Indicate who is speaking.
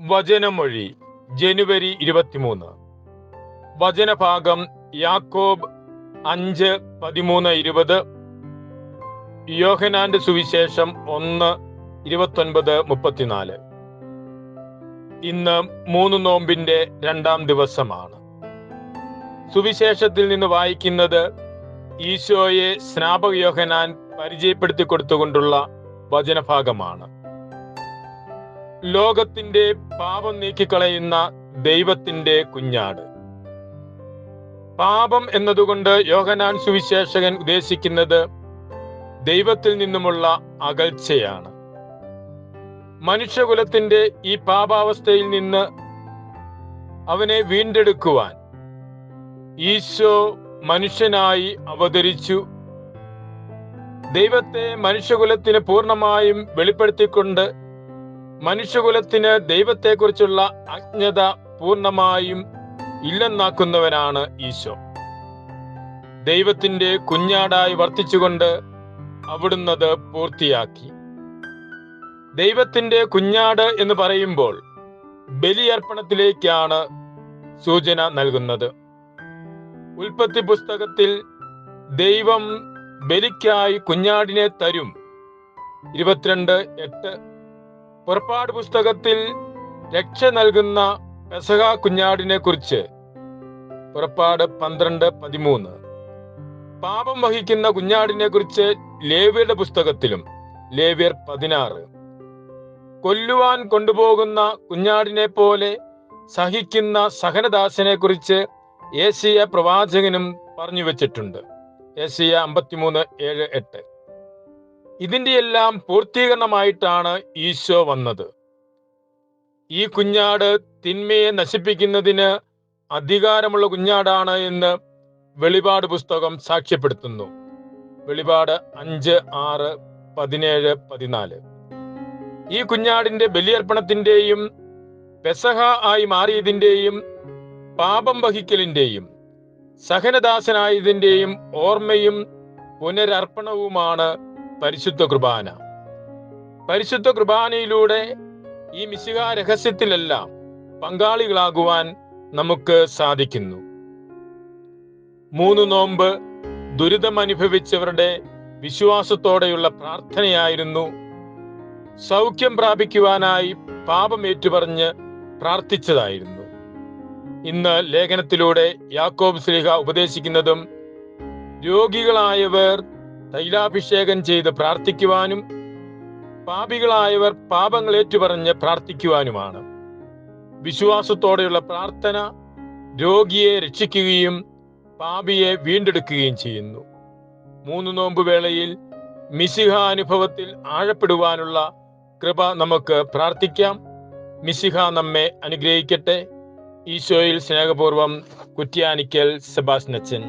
Speaker 1: വചനമൊഴി ജനുവരി ഇരുപത്തിമൂന്ന്. വചനഭാഗം യാക്കോബ് അഞ്ച് പതിമൂന്ന് ഇരുപത്. യോഹനാന്റെ സുവിശേഷം ഒന്ന് ഇരുപത്തൊൻപത് മുപ്പത്തിനാല്. ഇന്ന് മൂന്ന് നോമ്പിന്റെ രണ്ടാം ദിവസമാണ്. സുവിശേഷത്തിൽ നിന്ന് വായിക്കുന്നത് ഈശോയെ സ്നാപക യോഹനാൻ പരിചയപ്പെടുത്തി കൊടുത്തുകൊണ്ടുള്ള വചനഭാഗമാണ്. ലോകത്തിന്റെ പാപം നീക്കിക്കളയുന്ന ദൈവത്തിന്റെ കുഞ്ഞാട്. പാപം എന്നതുകൊണ്ട് യോഹനാൻ സുവിശേഷകൻ ഉദ്ദേശിക്കുന്നത് ദൈവത്തിൽ നിന്നുമുള്ള അകൽച്ചയാണ്. മനുഷ്യകുലത്തിന്റെ ഈ പാപാവസ്ഥയിൽ നിന്ന് അവനെ വീണ്ടെടുക്കുവാൻ ഈശോ മനുഷ്യനായി അവതരിച്ചു. ദൈവത്തെ മനുഷ്യകുലത്തിന് പൂർണമായും വെളിപ്പെടുത്തിക്കൊണ്ട് മനുഷ്യകുലത്തിന് ദൈവത്തെക്കുറിച്ചുള്ള അജ്ഞത പൂർണമായും ഇല്ലെന്നാക്കുന്നവനാണ് ഈശോ. ദൈവത്തിന്റെ കുഞ്ഞാടായി വർത്തിച്ചുകൊണ്ട് അവിടുന്നത് പൂർത്തിയാക്കി. ദൈവത്തിന്റെ കുഞ്ഞാട് എന്ന് പറയുമ്പോൾ ബലിയർപ്പണത്തിലേക്കാണ് സൂചന നൽകുന്നത്. ഉൽപ്പത്തി പുസ്തകത്തിൽ ദൈവം ബലിക്കായി കുഞ്ഞാടിനെ തരും. ഇരുപത്തിരണ്ട് എട്ട് പുറപ്പാട് പുസ്തകത്തിൽ രക്ഷ നൽകുന്ന പെസഹ കുഞ്ഞാടിനെ കുറിച്ച്. പുറപ്പാട് പന്ത്രണ്ട് പതിമൂന്ന്. പാപം വഹിക്കുന്ന കുഞ്ഞാടിനെ കുറിച്ച് ലേവിയുടെ പുസ്തകത്തിലും ലേവ്യർ പതിനാറ്. കൊല്ലുവാൻ കൊണ്ടുപോകുന്ന കുഞ്ഞാടിനെ പോലെ സഹിക്കുന്ന സഹനദാസനെ കുറിച്ച് ഏഷ്യ പ്രവാചകനും പറഞ്ഞു വെച്ചിട്ടുണ്ട്. ഏഷ്യ അമ്പത്തിമൂന്ന് ഏഴ് എട്ട്. ഇതിന്റെ എല്ലാം പൂർത്തീകരണമായിട്ടാണ് ഈശോ വന്നത്. ഈ കുഞ്ഞാട് തിന്മയെ നശിപ്പിക്കുന്നതിന് അധികാരമുള്ള കുഞ്ഞാടാണ് എന്ന് വെളിപാട് പുസ്തകം സാക്ഷ്യപ്പെടുത്തുന്നു. വെളിപാട് അഞ്ച് ആറ് പതിനേഴ് പതിനാല്. ഈ കുഞ്ഞാടിന്റെ ബലിയർപ്പണത്തിന്റെയും പെസഹ ആയി മാറിയതിന്റെയും പാപം വഹിക്കലിന്റെയും സഹനദാസനായതിന്റെയും ഓർമ്മയും പുനരർപ്പണവുമാണ് പരിശുദ്ധ കുർബാന. പരിശുദ്ധ കുർബാനയിലൂടെ ഈ മിശിക രഹസ്യത്തിലെല്ലാം പങ്കാളികളാകുവാൻ നമുക്ക് സാധിക്കുന്നു. മൂന്ന് നോമ്പ് ദുരിതം അനുഭവിച്ചവരുടെ വിശ്വാസത്തോടെയുള്ള പ്രാർത്ഥനയായിരുന്നു സൗഖ്യം പ്രാപിക്കുവാനായി പാപം ഏറ്റുപറഞ്ഞ് പ്രാർത്ഥിച്ചതായിരുന്നു. ഇന്ന് ലേഖനത്തിലൂടെ യാക്കോബ് ശ്രീഹ ഉപദേശിക്കുന്നതും രോഗികളായവർ തൈലാഭിഷേകം ചെയ്ത് പ്രാർത്ഥിക്കുവാനും പാപികളായവർ പാപങ്ങൾ ഏറ്റുപറഞ്ഞ് പ്രാർത്ഥിക്കുവാനുമാണ്. വിശ്വാസത്തോടെയുള്ള പ്രാർത്ഥന രോഗിയെ രക്ഷിക്കുകയും പാപിയെ വീണ്ടെടുക്കുകയും ചെയ്യുന്നു. മൂന്ന് നോമ്പ് വേളയിൽ മിശിഹ അനുഭവത്തിൽ ആഴപ്പെടുവാനുള്ള കൃപ നമുക്ക് പ്രാർത്ഥിക്കാം. മിശിഹ നമ്മെ അനുഗ്രഹിക്കട്ടെ. ഈശോയിൽ സ്നേഹപൂർവം കുറ്റ്യാനിക്കൽ സെബാസ്നച്ചൻ